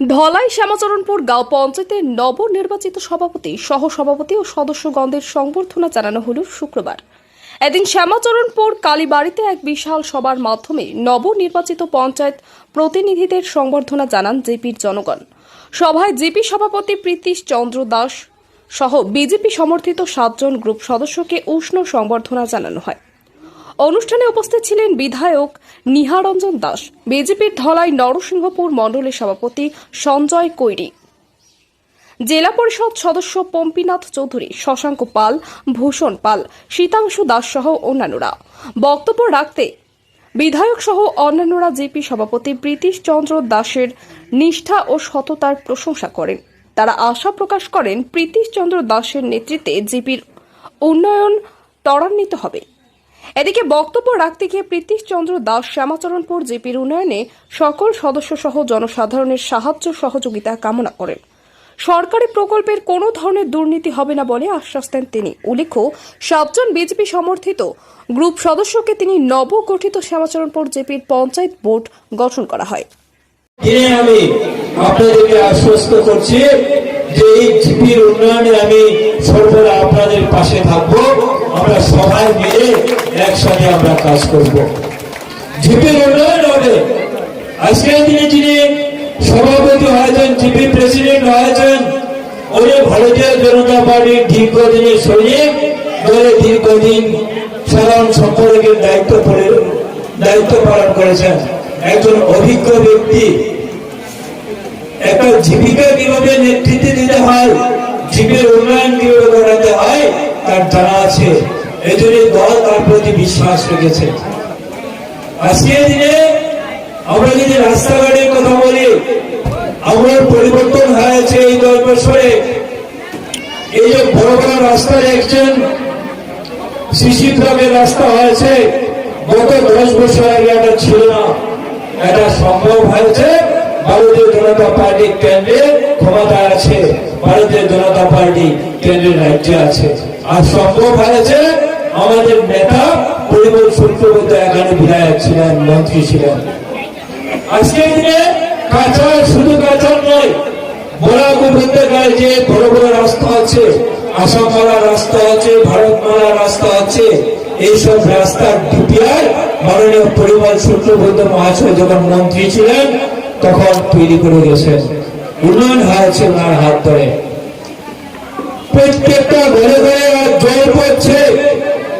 ধলাই শ্যামাচরণপুর গাঁও পঞ্চায়েতের নবনির্বাচিত সভাপতি সহ সভাপতি ও সদস্যগণদের সংবর্ধনা জানানো হল শুক্রবার। এদিন শ্যামাচরণপুর কালীবাড়িতে এক বিশাল সভার মাধ্যমে নবনির্বাচিত পঞ্চায়েত প্রতিনিধিদের সংবর্ধনা জানান জেপির জনগণ। সভায় জেপি সভাপতি প্রীতিশ চন্দ্র দাস সহ বিজেপি সমর্থিত সাতজন গ্রুপ সদস্যকে উষ্ণ সংবর্ধনা জানানো হয়। অনুষ্ঠানে উপস্থিত ছিলেন বিধায়ক নিহারঞ্জন দাস, বিজেপির ধলাই নরসিংহপুর মণ্ডলের সভাপতি সঞ্জয় কৈরি। জেলা পরিষদ সদস্য পম্পিনাথ চৌধুরী, শশাঙ্ক পাল, ভূষণ পাল, শীতাংশু দাস সহ অন্যান্যরা। বক্তব্য রাখতে বিধায়ক সহ অন্যান্যরা জেপি সভাপতি প্রীতিশ চন্দ্র দাসের নিষ্ঠা ও সততার প্রশংসা করেন। তারা আশা প্রকাশ করেন, প্রীতিশ চন্দ্র দাসের নেতৃত্বে জেপির উন্নয়ন ত্বরান্বিত হবে। এদিকে বক্তব্য রাখতে গিয়ে প্রীতিশ চন্দ্র দাস, শ্যামাচরণপুর জেপির উন্নয়নে সকল সদস্য সহ জনসাধারণের সাহায্য সহযোগিতা কামনা করেন। সরকারি প্রকল্পের কোনো ধরনের দুর্নীতি হবে না বলে আশ্বাস দেন তিনি। উল্লেখ্য, সাতজন বিজেপি সমর্থিত গ্রুপ সদস্যকে তিনি নবগঠিত শ্যামাচরণপুর জেপির পঞ্চায়েত বোর্ড গঠন করা হয়। আমি আপনাদেরকে আশ্বস্ত করছি যে এই জিপির উন্নয়নে আমি সর্বদা আপনাদের পাশে আমরা সবাই একসাথে আমরা কাজ করব। জিপির উন্নয়ন হবে আজকের দিনে যিনি সভাপতি হয়েছেন জিপি প্রেসিডেন্ট হয়েছেন। উনি ভারতীয় জনতা পার্টির দীর্ঘদিনের সৈনিক, দলে দীর্ঘদিন সাধারণ সম্পাদকের দায়িত্ব দায়িত্ব পালন করেছেন। একজন অভিজ্ঞ ব্যক্তি। একটা জীবিকা কীভাবে নেতৃত্ব দিতে হয়, জীবের উন্নয়ন কীভাবে করাতে হয়, তার জানা আছে। এই জন্য দল তার প্রতি বিশ্বাস রেখেছে। আজকের দিনে আমরা যদি রাস্তাঘাটের কথা বলি, আমরা পরিবর্তন হয়েছে এই দশ বছরে। এই যে বড় বড় রাস্তা দেখছেন সিসি ব্লকের রাস্তা হয়েছে, গত দশ বছর আগে এটা ছিল না। এটা সম্ভব হয়েছে, ভারতীয় জনতা পার্টি কেন্দ্রে ক্ষমতা আছে, ভারতীয় জনতা পার্টি কেন্দ্রের রাজ্যে আছে। আর সম্ভব হয়েছে আমাদের নেতা পরিমল শুক্রবর্তী এখানে বিধায়ক ছিলেন, মন্ত্রী ছিলেন। আজকের দিনে কাঁচা শুধু কাঁচা নয় বড় গেলে যে বড় বড় রাস্তা আছে আসামমালা রাস্তা আছে ভারতমালা রাস্তা আছে, এইসব রাস্তার ডিপিআর মাননীয় পরিমল শুক্রবর্তী মহাশয় যখন মন্ত্রী ছিলেন, তখন তৈরি করে গেছেন। উন্নয়ন হয়েছে ওনার হাত ধরে। প্রত্যেকটা ঘরে ঘরে জল পড়ছে।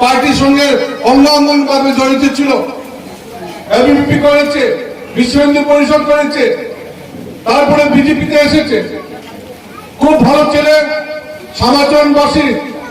পার্টির সঙ্গে অঙ্গাঙ্গন ভাবে জড়িত ছিল। এবিপি করেছে বিশ্ব হিন্দু পরিষদ করেছে, তারপরে বিজেপিতে এসেছে। খুব ভালো ছেলে সমাচরণবাসী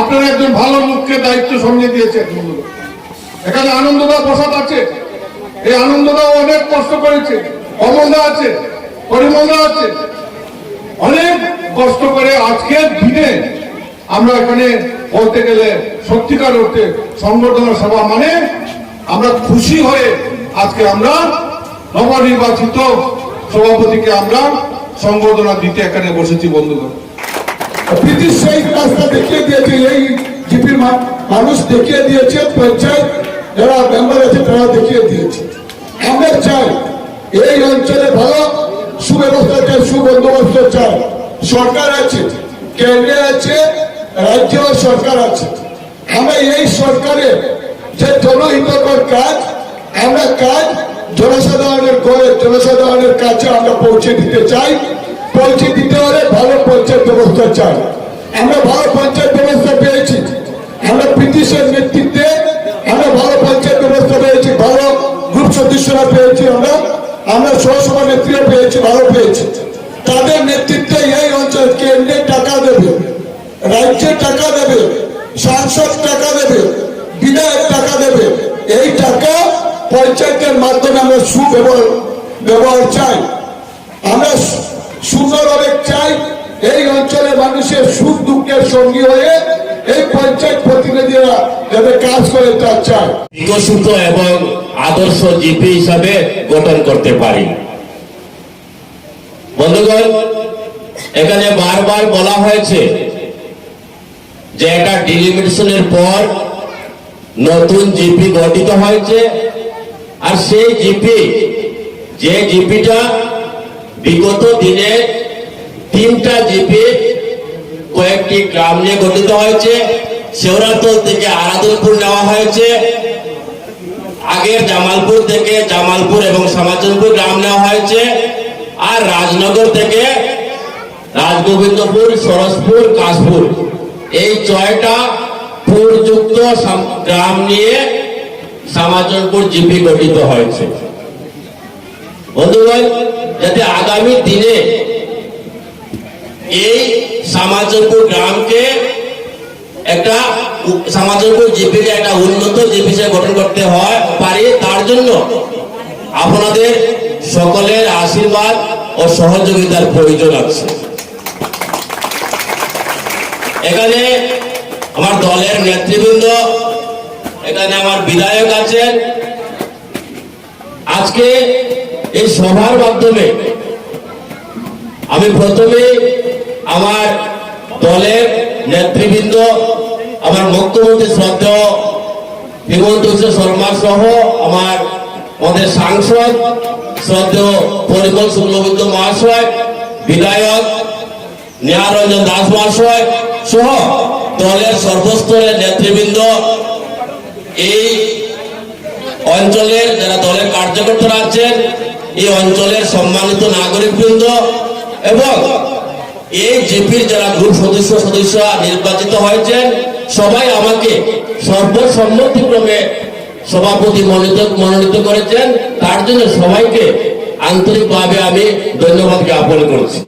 আপনার একজন ভালো লোককে দায়িত্ব সঙ্গে দিয়েছেন। এখানে আনন্দদা প্রসাদ আছে। এই আনন্দদা অনেক কষ্ট করেছে। অমলদা আছে, পরিমলদা আছে। অনেক কষ্ট করে আজকের দিনে আমরা এখানে বলতে গেলে সত্যিকার অর্থে সংবর্ধনা সভা মানে আমরা খুশি হয়ে আজকে আমরা নবনির্বাচিত সভাপতিকে আমরা সংবর্ধনা দিতে এখানে বসেছি, বন্ধুগণ। রাস্তা দেখিয়ে দিয়েছে, এই মানুষ দেখিয়ে দিয়েছে, পঞ্চায়েত যারা আছে তারা দেখিয়ে দিয়েছে। আমরা চাই এই অঞ্চলে ভালো সুবন্দোবস্ত চাই। সরকার আছে, কেন্দ্রে আছে রাজ্য সরকার আছে। আমরা এই সরকারের যে জনহিতকর কাজ, আমরা কাজ জনসাধারণের ঘরে জনসাধারণের কাছে আমরা পৌঁছে দিতে চাই। পৌঁছে দিতে হলে ভালো পঞ্চায়েত ব্যবস্থা চাই। আমরা ভালো পঞ্চায়েত ব্যবস্থা পেয়েছি। আমরা ব্রিটিশের নেতৃত্বে আমরা ভালো পঞ্চায়েত ব্যবস্থা পেয়েছি, ভালো গ্রুপ সদস্যরা পেয়েছি আমরা। আমরা সহসভা নেত্রীরা পেয়েছি, ভালো পেয়েছি। তাদের নেতৃত্বে এই অঞ্চল কেন্দ্রে টাকা দেবে রাজ্যে টাকা দেবে, সাংসদ টাকা দেবে, বিধায়ক টাকা দেবে। এই টাকা পঞ্চায়েতের মাধ্যমে আমরা সুব্যবহার, ব্যবহার চাই। আমরা সু- চাই এই অঞ্চলের মানুষের সুখ দুঃখের সঙ্গী হয়ে এই পঞ্চায়েত প্রতিনিধিরা যাতে কাজ করে তা চায়। বিকশিত এবং আদর্শ জিপি হিসাবে গঠন করতে পারি। বন্ধুগণ, এখানে বারবার বলা হয়েছে যে এটা ডিলিমিটেশনের পর নতুন জিপি গঠিত হয়েছে। আর সেই জিপি যে জিপিটা বিগত দিনে তিনটা জিপি কয়েকটি গ্রাম নিয়ে গঠিত হয়েছে। শেওরাতল থেকে আরাদুলপুর নেওয়া হয়েছে। আগের জামালপুর থেকে জামালপুর এবং সমাজনপুর গ্রাম নেওয়া হয়েছে। আর রাজনগর থেকে রাজগোবিন্দপুর, সরসপুর, কাশপুর। এই ছয়টা পুরযুক্ত গ্রাম নিয়ে সমাজনপুর জিপি গঠিত হয়েছে। বন্ধুগণ, যাতে আগামী দিনে এই সমাজনপুর গ্রামকে একটা সমাজনপুর জিপিকে একটা উন্নত জিপি হিসেবে গঠন করতে হয়, পারি তার জন্য আপনাদের সকলের আশীর্বাদ ও সহযোগিতার প্রয়োজন আছে। এখানে আমার দলের নেতৃবৃন্দ, এখানে আমার বিধায়ক আছেন। আজকে এই সভার মাধ্যমে আমি প্রথমে আমার দলের নেতৃবৃন্দ, আমার মুখ্যমন্ত্রী শ্রদ্ধেয় হিমন্ত বিশ্ব শর্মা সহ আমার আমাদের সাংসদ শ্রদ্ধেয় পরিমল শুক্লবৈদ্য মহাশয়, বিধায়ক নিহারঞ্জন দাস মহাশয় দলের সর্বস্তরের নেতৃবৃন্দ, এই অঞ্চলের যারা দলের কার্যকর্তারা আছেন, এই অঞ্চলের সম্মানিত নাগরিক নাগরিকবৃন্দ এবং এই জিপির যারা গ্রুপ সদস্য সদস্য নির্বাচিত হয়েছেন, সবাই আমাকে সর্বসম্মতিক্রমে সভাপতি মনোনীত মনোনীত করেছেন। তার জন্য সবাইকে আন্তরিকভাবে আমি ধন্যবাদ জ্ঞাপন করছি।